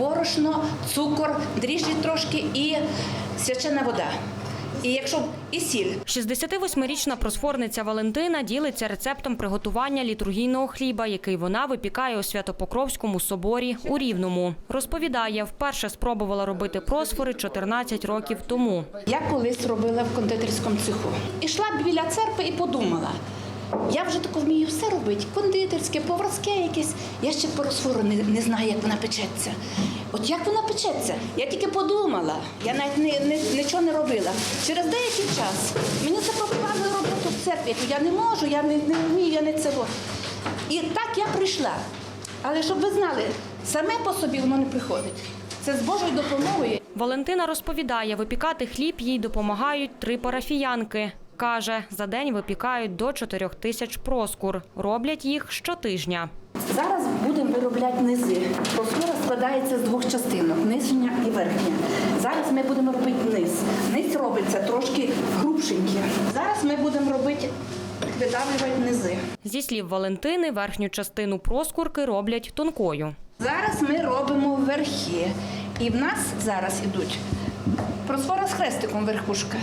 борошно, цукор, дріжджі трошки і свячена вода. І якщо і сіль. 68-річна просфорниця Валентина ділиться рецептом приготування літургійного хліба, який вона випікає у Святопокровському соборі у Рівному. Розповідає, вперше спробувала робити просфори 14 років тому. Я колись робила в кондитерському цеху. Ішла біля церкви і подумала. Я вже тако вмію все робити, кондитерське, поварське якесь. Я ще по розфору не, не знаю, як вона печеться. От як вона печеться? Я тільки подумала, я навіть не, не, нічого не робила. Через деякий час мені запропонували роботу в церкві. Я не можу, я не, не вмію, я не цього. І так я прийшла. Але щоб ви знали, саме по собі воно не приходить. Це з Божою допомогою. Валентина розповідає, випікати хліб їй допомагають три парафіянки. Каже, за день випікають до 4 тисяч проскур. Роблять їх щотижня. Зараз будемо виробляти низи. Просфора складається з двох частинок нижня і верхня. Зараз ми будемо робити низ. Низ робиться трошки грубшенький. Зараз ми будемо робити видавлювати низи. Зі слів Валентини, верхню частину проскурки роблять тонкою. Зараз ми робимо верхи. І в нас зараз ідуть просфора з хрестиком верхушка.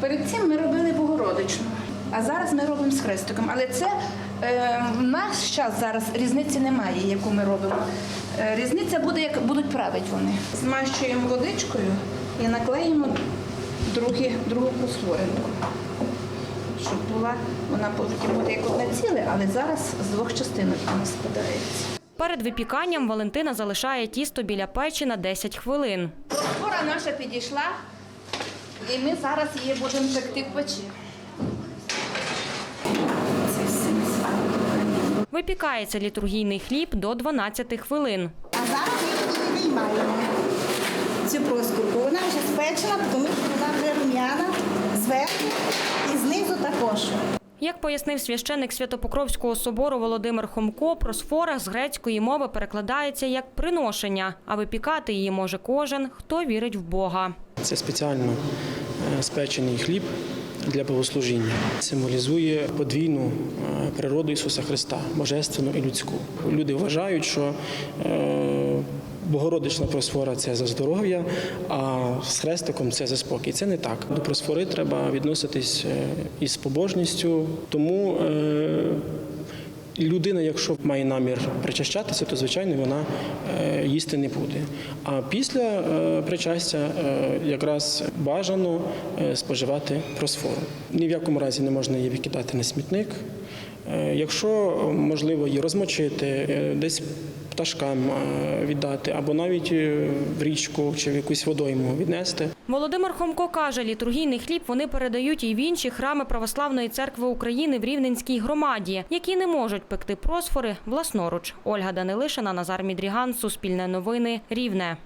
Перед цим ми робили Богородичну, а зараз ми робимо з хрестиком. Але це е, в наш час зараз різниці немає, яку ми робимо. Е, різниця буде, як будуть правити вони. Змащуємо водичкою і наклеїмо другі, другу просфоринку. Щоб була, вона потім буде як одне ціле, але зараз з двох частинок вона складається. Перед випіканням Валентина залишає тісто біля печі на 10 хвилин. Просфора наша підійшла, і ми зараз її будемо пекти в печі. Випікається літургійний хліб до 12 хвилин. А зараз ми її виймаємо. Цю проскурку. Вона вже спечена, тому що вона вже рум'яна зверху і знизу також. Як пояснив священик Святопокровського собору Володимир Хомко, просфора з грецької мови перекладається як приношення, а випікати її може кожен, хто вірить в Бога. Це спеціально спечений хліб для богослужіння. Символізує подвійну е, природу Ісуса Христа, божественну і людську. Люди вважають, що е, Богородична просфора це за здоров'я, а з хрестиком це за спокій. Це не так. До просфори треба відноситись е, із побожністю, тому Людина, якщо має намір причащатися, то звичайно вона е, їсти не буде. А після е, причастя е, якраз бажано споживати просфору. Ні в якому разі не можна її викидати на смітник. Якщо можливо її розмочити, десь пташкам е, віддати, або навіть е, в річку чи в якусь водойму віднести. Володимир Хомко каже, літургійний хліб вони передають і в інші храми Православної церкви України в Рівненській громаді, які не можуть пекти просфори власноруч. Ольга Данилишина, Назар Мідріган, Суспільне новини, Рівне.